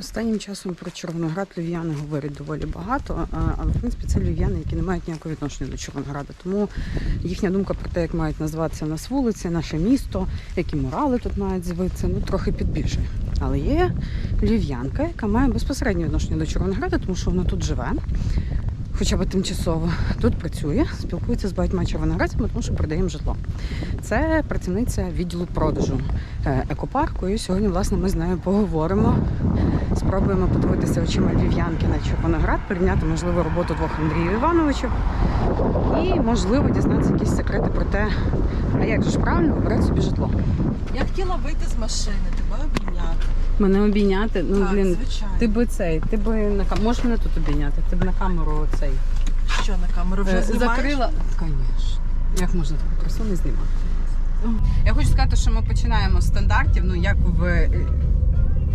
Останнім часом про Червоноград львів'яни говорять доволі багато, але в принципі це львів'яни, які не мають ніякого відношення до Червонограда. Тому їхня думка про те, як мають називатися в нас вулиці, наше місто, які морали тут мають з'явитися, ну трохи підбільшує. Але є львів'янка, яка має безпосереднє відношення до Червонограда, тому що вона тут живе. Хоча б тимчасово тут працює, спілкується з багатьма червоноградцями, тому що продає їм житло. Це працівниця відділу продажу е, екопарку. І сьогодні, власне, ми з нею поговоримо. Спробуємо подивитися очима львів'янки на Червоноград, порівняти, можливо, роботу двох Андріїв Івановичів і, можливо, дізнатися якісь секрети про те, а як же ж правильно вибирати собі житло. Я хотіла вийти з машини, тебе обійняти. Мене обійняти, ну так, блін, звичайно. ти би цей, ти би на кам... можеш мене тут обійняти? Ти б на камеру цей Що на камеру вже Е, знімаєш? закрила. Звісно. Як можна таку красу не знімати? Я хочу сказати, що ми починаємо з стандартів. Ну як в е,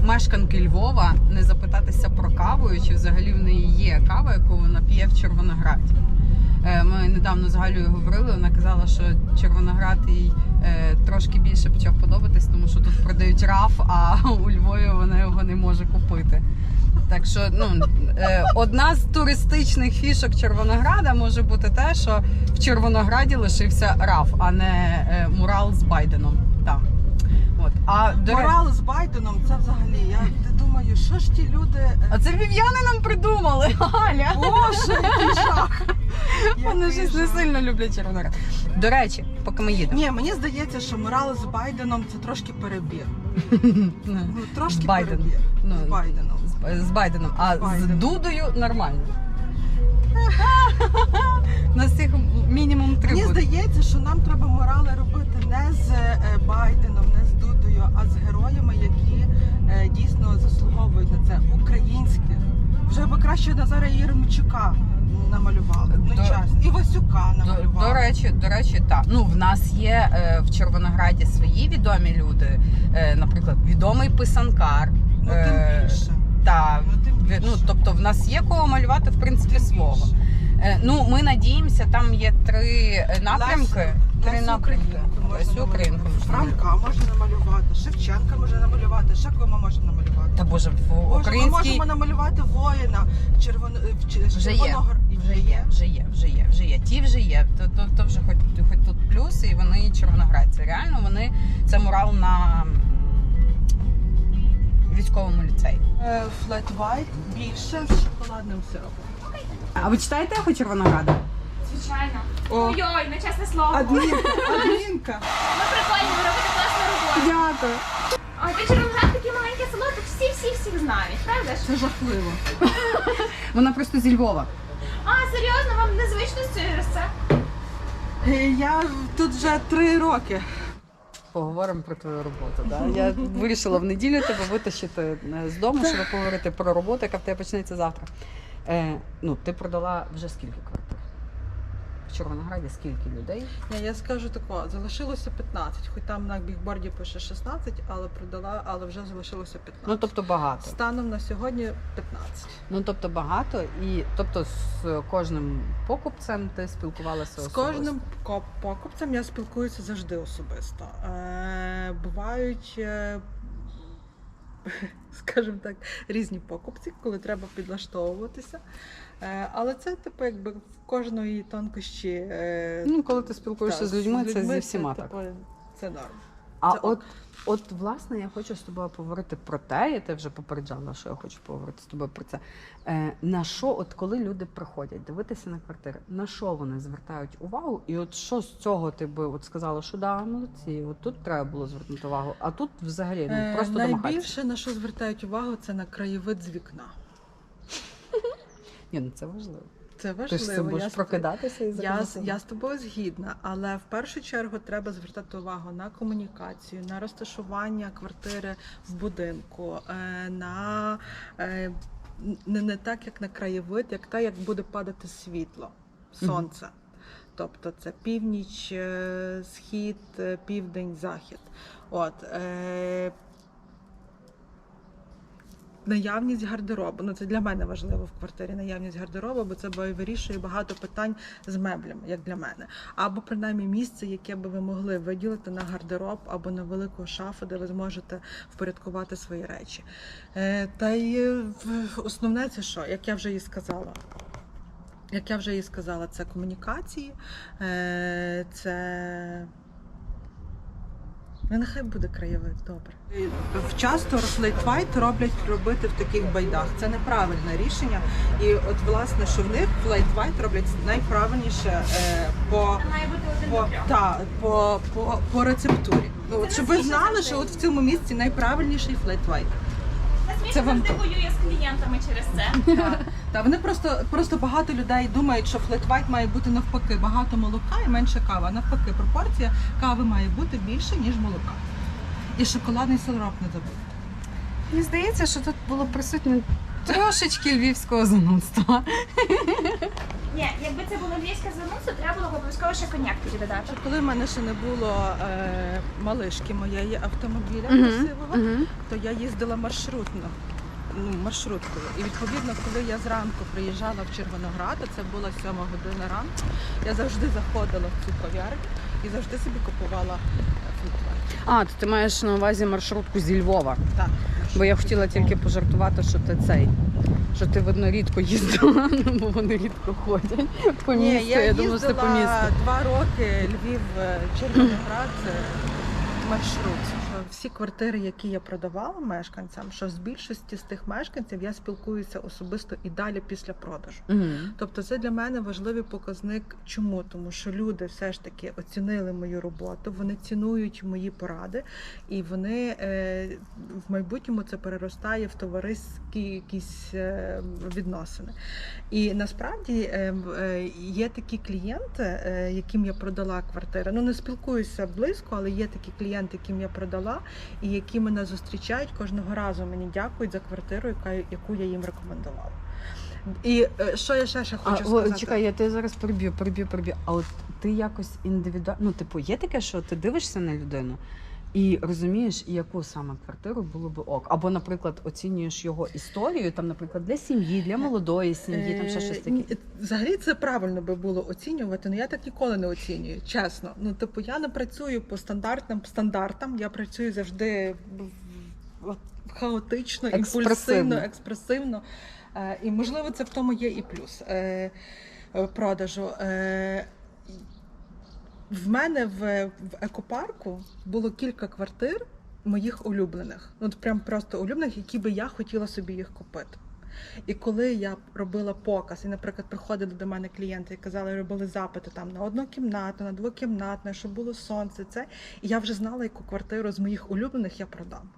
мешканки Львова не запитатися про каву, чи взагалі в неї є кава, яку вона п'є в Червонограді. Е, Ми недавно з Галею говорили. Вона казала, що Червоноград їй е, трошки більше почав подобатись, тому що тут продають раф, а у Львові вона його не може купити. Так що ну е, одна з туристичних фішок Червонограда може бути те, що в Червонограді лишився раф, а не мурал з Байденом. Так. А, до Морал з Байденом, це взагалі. Я думаю, що ж ті люди. а це львів'яни нам придумали. Галя. Боже, який жах! Вони Який щось не жах. сильно люблять Червоноград. До речі, поки ми їдемо. Ні, мені здається, що морал з Байденом це трошки перебір. Ну, Ну, трошки З Байденом. перебір. Ну, З Байденом. з, з Байденом, а З Байденом. з Дудою нормально. На всіх мінімум три Мені буде. здається, що нам треба морали робити не з е, Байденом, не з Дудою, а з героями, які е, дійсно заслуговують на це українських. Вже би краще Назара Єремчука намалювали. До- чесно. І Васюка намалювали. до речі, до речі, так. Ну, в нас є е, в Червонограді свої відомі люди. Е, наприклад, відомий писанкар. ну тим Е, більше. Та, Ну, тим ну, тобто в нас є кого малювати, в принципі, Тим свого. Е, ну, ми надіємося, там є три е, напрямки. Лесю- Три Лесю напрямки. Українку можна Франка можна намалювати, Шевченка можна намалювати, ще кого ми можемо намалювати. Та боже, в Боже, ми українській можемо намалювати воїна червоно в ч- Вже є. червоного вже є, вже є, вже є, вже є. Ті вже є. То, то, то вже хоч, хоч тут плюс, і вони червоноградці. Реально вони це мурал на м, військовому ліцеї. Е, Flat white більше з шоколадним сиропом. А ви читаєте «Ехо Червонограда? Звичайно. О. Ой-ой, не чесне слово. Адмінка, адмінка. Ну прикольно, ви робите класну роботу. Дякую. Ой, ти Червоноград таке маленьке село, тут всі всі всіх знають, правда ж? Це жахливо. Вона просто зі Львова. А, серйозно, вам незвично з через це? Е, Я тут вже три роки. Поговоримо про твою роботу. Да? Я вирішила в неділю тебе витащити е, з дому, щоб поговорити про роботу, яка в тебе почнеться завтра. Е, ну, ти продала вже скільки квартир? В Червонограді скільки людей? Ні, Я скажу тако, залишилося 15, хоч там на бікборді пише 16, але продала, але вже залишилося 15. Ну тобто багато. Станом на сьогодні 15. Ну тобто багато, і тобто з кожним покупцем ти спілкувалася З особисто? кожним покупцем я спілкуюся завжди особисто. Е, бувають, е, скажімо так, різні покупці, коли треба підлаштовуватися. Е, але це, типу, якби в кожної тонкощі. Е, Ну, коли ти спілкуєшся та, з людьми, це зі всіма так. типу, Це норм. А це ок. от, от, власне, я хочу з тобою поговорити про те, я тебе вже попереджала, що я хочу поговорити з тобою про це. Е, на що, от коли люди приходять дивитися на квартири, на що вони звертають увагу? І от що з цього ти би от сказала, що да, молодці, от тут треба було звернути увагу, а тут взагалі ну, Е, просто домагатися. найбільше на що звертають увагу, це на краєвид з вікна. Ні, ну це важливо. Це Ти важливо. ж це будеш я прокидатися і Я, я з тобою згідна, але в першу чергу треба звертати увагу на комунікацію, на розташування квартири в будинку, е, на е, не, не так, як на краєвид, як те, як буде падати світло, сонце. Тобто це північ, е, схід, південь, захід. От, е, наявність гардеробу. Ну це для мене важливо в квартирі наявність гардеробу, бо це вирішує багато питань з меблями, як для мене. Або принаймні місце, яке би ви могли виділити на гардероб або на велику шафу, де ви зможете впорядкувати свої речі. Е, та й е, основне це що, як я вже і сказала. Як я вже і сказала, це комунікації, е, це. Ну, нехай буде краєвид, добре. Часто флейт-вайт роблять робити в таких байдах. Це неправильне рішення. І от власне, що в них флейт-вайт роблять найправильніше е, по, має бути один по, та, по, по, по рецептурі. Ну, от, щоб ви знали, що от в цьому місці найправильніший флейт-вайт. Це вам завжди воює з клієнтами через це. Та вони просто просто багато людей думають, що флет-вайт має бути навпаки багато молока і менше кава. Навпаки, пропорція кави має бути більше ніж молока. І шоколадний сироп не забудьте. Мені здається, що тут було присутнє трошечки львівського занудства. Ні, якби це було львівське занудство, треба було б обов'язково ще коньяк тоді додати. Коли в мене ще не було е, малишки моєї автомобіля красивого, то я їздила маршрутно. Ну, маршруткою. І відповідно, коли я зранку приїжджала в Червоноград, а це була сьома година ранку, я завжди заходила в цю кав'ярню і завжди собі купувала флітвайт. А, то ти маєш на увазі маршрутку зі Львова. Так. Бо я хотіла тільки пожартувати, що ти цей. Що ти видно рідко їздила, ну, бо вони рідко ходять по Ні, я, Я, думаю, що ти по місту. два роки Львів, е, Червоноград, маршрут. Всі квартири, які я продавала мешканцям, що з більшості з тих мешканців я спілкуюся особисто і далі після продажу. Мгм. Тобто це для мене важливий показник. Чому? Тому що люди все ж таки оцінили мою роботу, вони цінують мої поради, і вони е, в майбутньому це переростає в товариські якісь е, відносини. І насправді е, е, є такі клієнти, е, яким я продала квартири. Ну не спілкуюся близько, але є такі клієнти, яким я продала, і які мене зустрічають кожного разу. Мені дякують за квартиру, яка яку я їм рекомендувала. І е, що я ще, ще А, хочу о, сказати? чекай, я тебе зараз переб'ю, переб'ю, переб'ю. А от ти якось індивідуально, ну, типу, є таке, що ти дивишся на людину і розумієш, яку саме квартиру було би ок. Або, наприклад, оцінюєш його історію, там, наприклад, для сім'ї, для молодої сім'ї, там ще щось Е, таке. Взагалі це правильно би було оцінювати, але я так ніколи не оцінюю, чесно. Ну, типу, я не працюю по стандартним стандартам, я працюю завжди хаотично, Експресивно. імпульсивно, експресивно. Е, І можливо, це в тому є і плюс е, продажу. В мене в, в екопарку було кілька квартир моїх улюблених. Ну, прям просто улюблених, які би я хотіла собі їх купити. І коли я робила показ, і, наприклад, приходили до мене клієнти і казали, робили запити там на однокімнатну, на двокімнатну, щоб було сонце, це і я вже знала, яку квартиру з моїх улюблених я продам.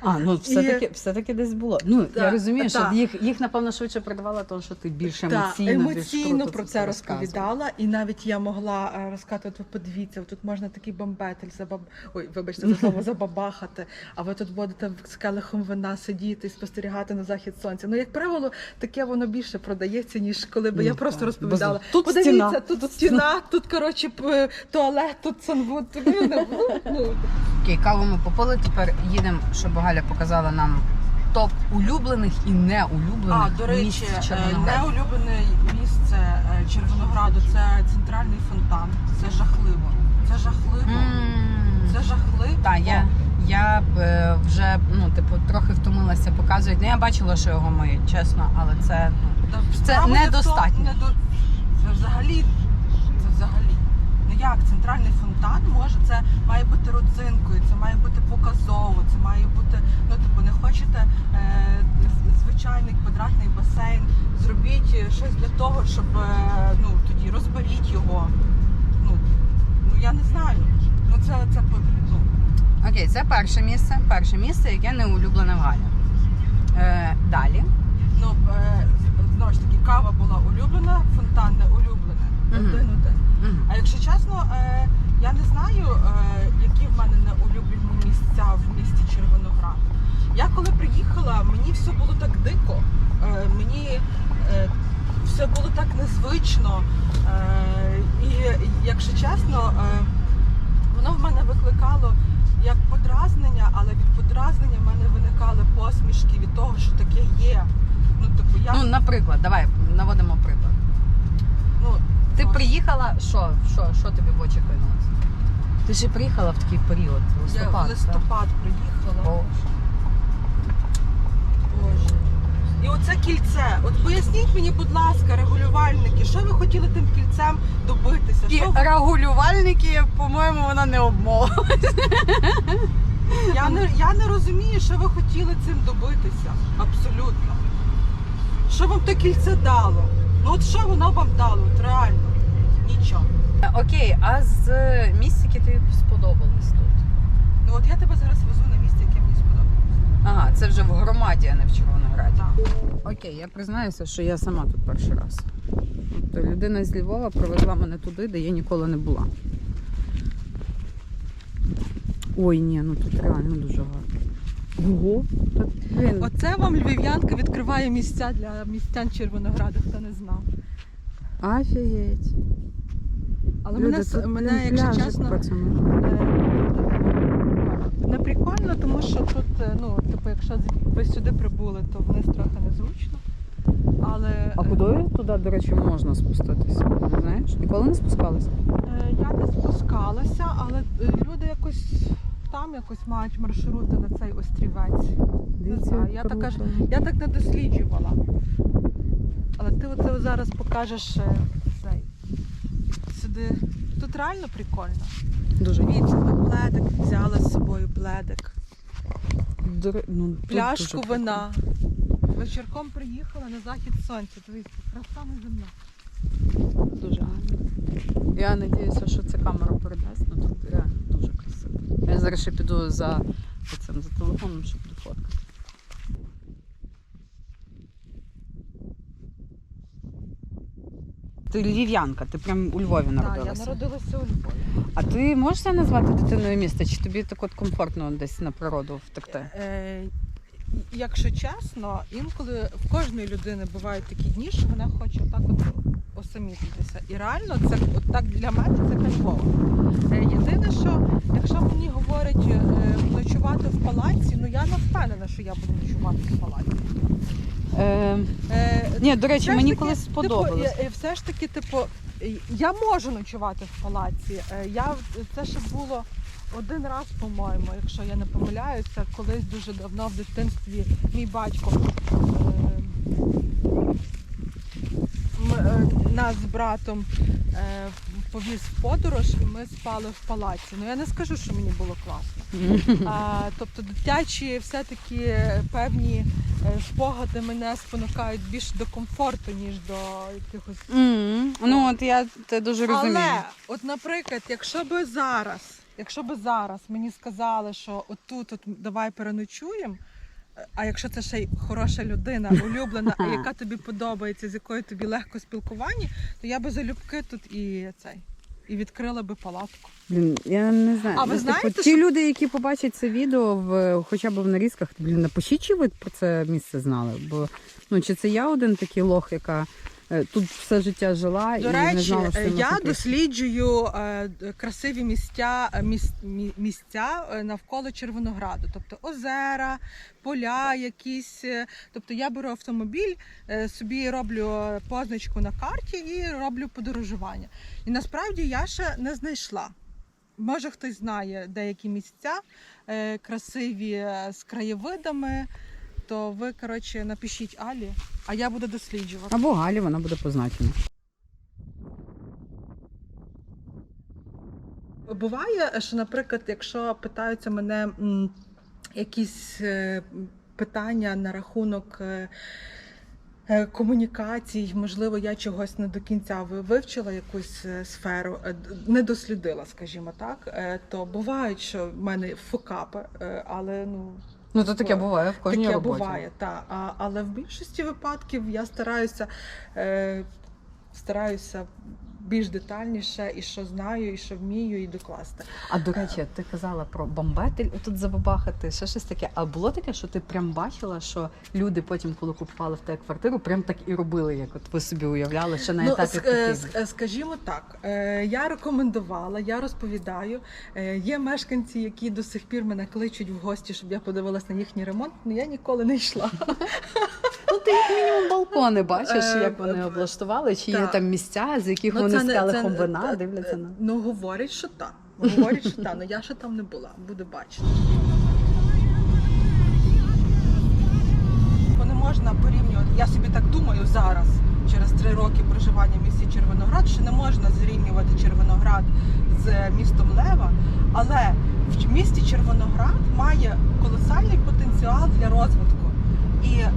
А, ну все-таки, І- все-таки десь було. Ну, я Так, розумію, що їх, їх, напевно, швидше продавала, тому що ти більш емоційно, більш емоційно про це розповідала, і навіть я могла е, розказати, от ви подивіться, тут можна такий бомбетель забаб... Ой, вибачте за слово забабахати, а ви тут будете з келихом вина сидіти і спостерігати на захід сонця. Ну, як правило, таке воно більше продається, ніж коли би Ну, я просто розповідала. Тут Подивіться, стіна, тут, стіна, тут коротше туалет, тут санвуд. Ну, ну, Окей, каву ми попили. Тепер їдемо, щоб Галя показала нам топ улюблених і неулюблених А, до речі, місць е, Червонограду. неулюблене місце е, Червонограду це центральний фонтан. Це жахливо. Це жахливо. М. Це жахливо. Так, я, я е, вже ну, типу, трохи втомилася показувати. Ну, я бачила, що його миють, чесно, але це ну, Це не недостатньо. недо- Це взагалі. Як центральний фонтан може, це має бути родзинкою, це має бути показово, це має бути, ну типу, не хочете е, звичайний квадратний басейн, зробіть щось для того, щоб е, ну тоді розберіть його. Ну, ну я не знаю. Ну це, це ну, Окей, це перше місце. Перше місце, яке не улюблене в Галі. Е, далі. ну е, знову ж таки, кава була улюблена, фонтан не улюблене. Один один. А якщо чесно, е, я не знаю, е, які в мене неулюблені місця в місті Червоноград. Я коли приїхала, мені все було так дико, е, мені е, все було так незвично. Е, і якщо чесно, е, воно в мене викликало як подразнення, але від подразнення в мене виникали посмішки від того, що наприклад, давай наводимо приклад. Ну, Ти Ось. приїхала, що, що, що тобі в очі кинулося? Ти ж приїхала в такий період, я листопад. в листопад приїхала. О. Боже. І оце кільце. От поясніть мені, будь ласка, регулювальники, що ви хотіли тим кільцем добитися? І Що ви- регулювальники, по-моєму, вона не обмова. я, не, я не розумію, що ви хотіли цим добитися. Абсолютно. Що вам те кільце дало? Ну от що воно вам дало? От реально. Нічого. Окей, а з місць, які тобі сподобались тут? Ну от я тебе зараз везу на місце, яке мені сподобалося. Ага, це вже в громаді, а не в Червонограді. Так. Окей, я признаюся, що я сама тут перший раз. Тобто людина з Львова привезла мене туди, де я ніколи не була. Ой, ні, ну тут реально дуже гарно. Ого, блін, Оце вам львів'янка відкриває місця для містян Червонограда, хто не знав. офігеть. Але Люди, мене, мене якщо чесно, пацани. е, не прикольно, тому що тут, е, ну, типу, якщо ви сюди прибули, то вниз трохи незручно. Але А е, куди туди, до речі, можна спуститися? Не знаєш? Ніколи не спускалися? е, я не спускалася, але люди якось там якось мають маршрути на цей острівець. знаю, я така Я так не досліджувала. Але ти оце зараз покажеш е, цей. Сюди. Тут реально прикольно. Дуже Дивіться, пледик взяли з собою пледик. Дор- ну, Пляшку вина. Вечірком приїхала на захід сонця. Дивіться, краса прикольно. Дуже гарно. Я сподіваюся, що ця камера передасть, ну тут реально дуже красиво. Я зараз ще піду за, цим, за телефоном, щоб дофоткати. Ти львів'янка, ти прям у Львові Так, я народилася. народилася у Львові. А ти можеш себе назвати дитиною міста? Чи тобі так от комфортно десь на природу втекти? Е, якщо чесно, інколи в кожної людини бувають такі дні, що вона хоче так от осамітитися. І реально це от так для мене це кайфово. Е, єдине, що якщо мені говорять е, ночувати в палаці, ну я не впевнена, що я буду ночувати в палаці. Е, Е, ні, до речі, мені таки, колись Типу, сподобалось. е, все ж таки, типу, я можу ночувати в палаці. Я це ще було один раз, по-моєму, якщо я не помиляюся, колись дуже давно в дитинстві мій батько е, м- е, нас з братом е, повіз в подорож, і ми спали в палаці. Ну я не скажу, що мені було класно. А, тобто дитячі все-таки певні е, спогади мене спонукають більше до комфорту, ніж до якихось. Мгм. Ну от я це дуже розумію. Але, от, наприклад, якщо би зараз, якщо би зараз мені сказали, що отут от давай переночуємо. А якщо це ще й хороша людина, улюблена, яка тобі подобається, з якою тобі легко спілкування, то я би залюбки тут і цей і відкрила би палатку. Блін, я не знаю. А ви Ну, типу, знаєте, ті люди, які побачать це відео в хоча б в нарізках, блін, напишіть, чи ви про це місце знали. Бо ну чи це я один такий лох, яка тут все життя жила До і не речі, знала, що е, я таке. досліджую е, красиві місця, е, міс- місця е, навколо Червонограду, тобто озера, поля якісь. е, Тобто я беру автомобіль, е, собі роблю е, позначку на карті і роблю подорожування. І насправді я ще не знайшла. Може, хтось знає деякі місця е, красиві е, з краєвидами. То ви, коротше, напишіть Алі, а я буду досліджувати. Або Галі, вона буде позначена. Буває, що, наприклад, якщо питаються мене м, якісь е, питання на рахунок е, е, комунікацій, можливо, я чогось не до кінця ви- вивчила якусь е, сферу, е, д- не дослідила, скажімо так, е, то бувають, що в мене фокапи, е, але ну. Ну то таке буває в кожній Таке роботі. буває, так. А, але в більшості випадків я стараюся, е, стараюся більш детальніше, і що знаю, і що вмію, і докласти. А до речі, ти казала про бомбетель тут забабахати, ще щось таке. А було таке, що ти прям бачила, що люди потім, коли купували в тебе квартиру, прям так і робили, як от ви собі уявляли, ще на Ну, етапі ск- ск- е, скажімо так, е, я рекомендувала, я розповідаю. Є мешканці, які до сих пір мене кличуть в гості, щоб я подивилась на їхній ремонт, але я ніколи не йшла. Ти як мінімум балкони бачиш, Е, як вони е, облаштували, чи є там місця, з яких Ну, вони це з келихом вина е, дивляться на. Ну, говорять, що так. Говорять, що так. Ну я ще там не була, буду бачити. Бо не можна порівнювати. Я собі так думаю зараз, через три роки проживання в місті Червоноград, що не можна зрівнювати Червоноград з містом Лева, але в місті Червоноград має колосальний потенціал для розвитку. І е,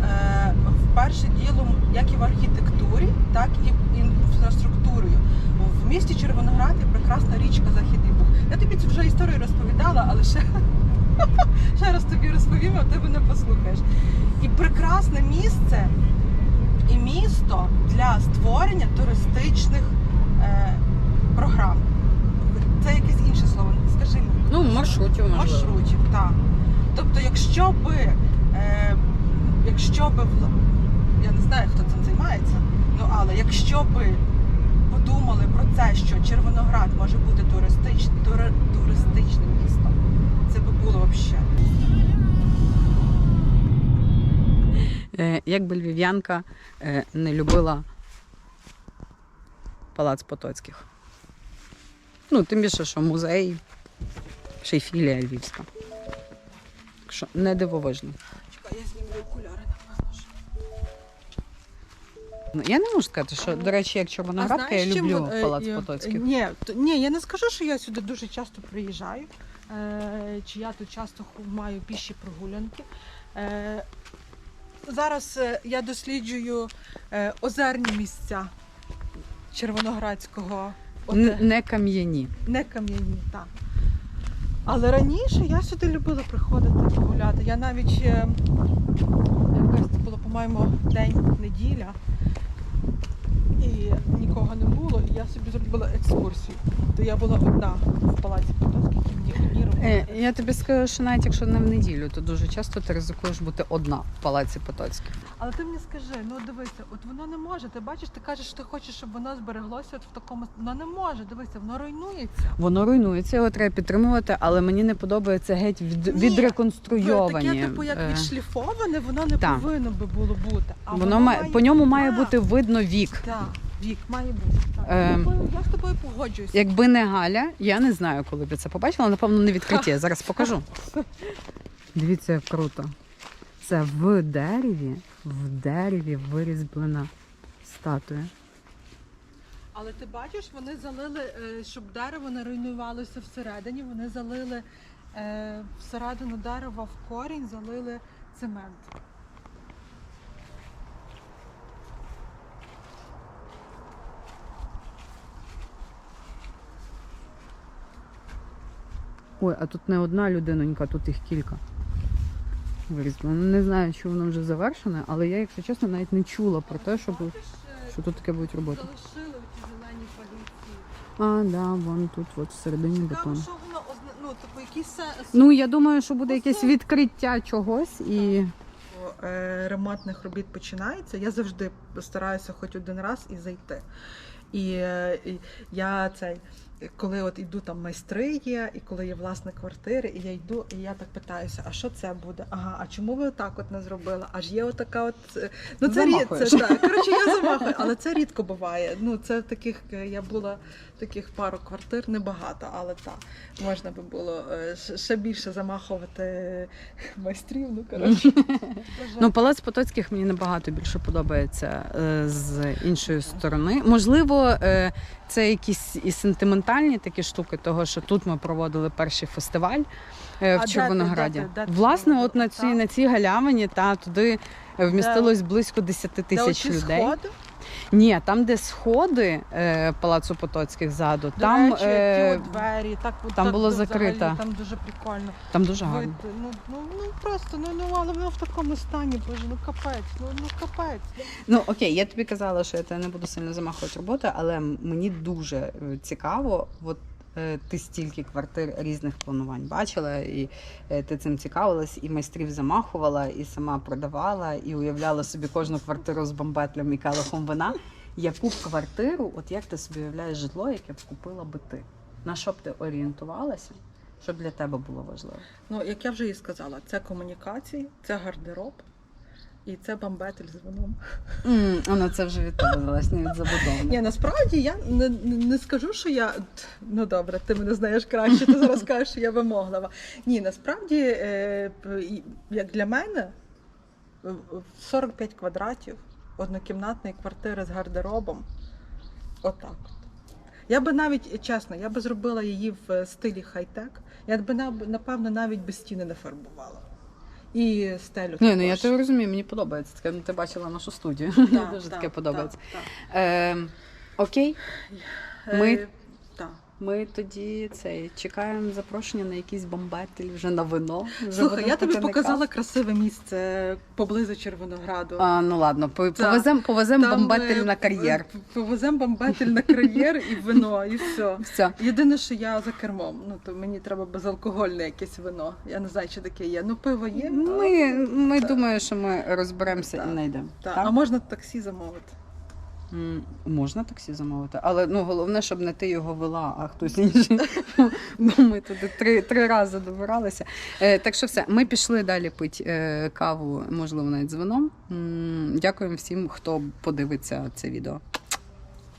вперше ділом, як і в архітектурі, так і в інфраструктурою. В місті Червоноград є прекрасна річка Західний Буг. Я тобі цю вже історію розповідала, але ще, ще раз тобі розповім, а ти мене послухаєш. І прекрасне місце і місто для створення туристичних е, програм. Це якесь інше слово. Скажи мені Ну, маршрутів можливо. маршрутів, так. Тобто, якщо би, е, якщо би я не знаю, хто цим займається, ну але якщо би подумали про це, що Червоноград може бути туристич, тури, туристичним містом, це би було взагалі. Е, Як би львів'янка е, не любила палац Потоцьких. Ну, тим більше, що музей, ще й філія львівська. Так що не дивовижно. Чекай, я знімлю окуляри. Ну, Я не можу сказати, що, до речі, як Чорвоноградка, я люблю вон- е, палац е, Потоцьких. Ні, ні, я не скажу, що я сюди дуже часто приїжджаю, е, чи я тут часто маю піші прогулянки. Е, зараз е, я досліджую е, озерні місця Червоноградського, от, е, Не кам'яні. не кам'яні, так. Але раніше я сюди любила приходити погуляти. Я навіть е, якось було, по-моєму, день неділя. І нікого не було, і я собі зробила екскурсію. То я була одна в палаці Потоцьких, і мені одні робили. Е, Я тобі скажу, що навіть якщо не в неділю, то дуже часто ти ризикуєш бути одна в палаці Потоцьких. Але ти мені скажи, ну дивися, от воно не може. Ти бачиш, ти кажеш, що ти хочеш, щоб воно збереглося от в такому. Воно не може. Дивися, воно руйнується. Воно руйнується, його треба підтримувати, але мені не подобається геть від, Ні, відреконструйовані. Таке, типу, як е, відшліфоване, воно не Так. повинно би було бути. А Воно має по ньому має бути видно вік. Так, вік має бути. Так. Ем. Я, з тобою- погоджуюся. Якби не Галя, я не знаю, коли б я це побачила. Напевно, не відкриття. Я зараз покажу. Дивіться, як круто. Це в дереві, в дереві вирізблена статуя. Але ти бачиш, вони залили, е, щоб дерево не руйнувалося всередині, вони залили е, всередину дерева в корінь, залили цемент. Ой, а тут не одна людинонька, тут їх кілька. Вирізблено. Ну, Не знаю, чи воно вже завершене, але я, якщо чесно, навіть не чула про те, щоб, е, що тут таке будуть робити. залишили ці зелені поліції. А, да, вон тут, от всередині Цікаво, бетон. що воно озна... ну, типу, якісь Ну, я думаю, що буде якесь відкриття чогось і. е, ремонтних робіт починається, я завжди стараюся хоч один раз і зайти. І, е, і я цей, коли от йду там майстри є, і коли є власне квартири, і я йду, і я так питаюся, а що це буде? Ага, а чому ви так от не зробили? Аж є отака от. е, Ну це рід, це так. Коротше, я замахую, але це рідко буває. Ну, це таких, е, я була таких пару квартир, небагато, але так. Можна би було е, ще- більше замахувати майстрів. Ну, коротше. Ну, палац Потоцьких мені набагато більше подобається з іншої сторони. Можливо, це якісь і сентиментальні такі штуки, того що тут ми проводили перший фестиваль е, А в де ти- Червонограді. де ти- де ти Власне, от на цій на цій галявині та туди е, вмістилось близько 10 тисяч людей. Сходи, Ні, там, де сходи е, палацу Потоцьких ззаду, до там, речі, е, ті от двері, так, от там так було взагалі, закрито. Там дуже прикольно. там дуже гарно. Вид, ну, ну, ну просто, ну, ну, але воно в такому стані, боже, ну капець, ну, ну капець. Ну, окей, я тобі казала, що я те не буду сильно замахувати роботи, але мені дуже е, цікаво, от ти стільки квартир різних планувань бачила, і е, ти цим цікавилась, і майстрів замахувала, і сама продавала, і уявляла собі кожну квартиру з бомбетлем і келихом вина. Яку квартиру, от як ти собі уявляєш житло, яке б купила би ти? На що б ти орієнтувалася? Що для тебе було важливо? Ну, як я вже і сказала, це комунікації, це гардероб, І це бамбетель з вином. М, Воно це вже від тебе власне від забудови. Ні, насправді я не, не не скажу, що я ну добре, ти мене знаєш краще. Ти зараз кажеш, що я вимоглива. Ні, насправді, е, як для мене, в- в 45 квадратів однокімнатної квартири з гардеробом. Отак. От. Я би навіть чесно, я би зробила її в стилі хай-тек. Я нав- напевно навіть без стіни не фарбувала. І стелю. Ні, ну я тебе розумію, мені подобається. Таке, ну, ти бачила нашу студію. Мені дуже так, таке подобається. так, Е, окей. Ми-. Ми тоді це чекаємо запрошення на якийсь бомбетель вже на вино. Вже Слухай, я тобі показала красиве місце поблизу Червонограду. А, ну ладно, по- повеземо повезем бомбетель е, на кар'єр. Повеземо бомбетель на кар'єр і вино, і все. Все. Єдине, що я за кермом. Ну то мені треба безалкогольне якесь вино. Я не знаю, чи таке є. Ну, пиво є. Ми, ми Так. думаю, що ми розберемося Так. і знайдемо. Та? А можна таксі замовити. Можна таксі замовити, але ну головне, щоб не ти його вела, а хтось інший. Бо ми туди три, три рази добиралися. Е, так що все, ми пішли далі пити е, каву, можливо, навіть з вином. Дякуємо всім, хто подивиться це відео.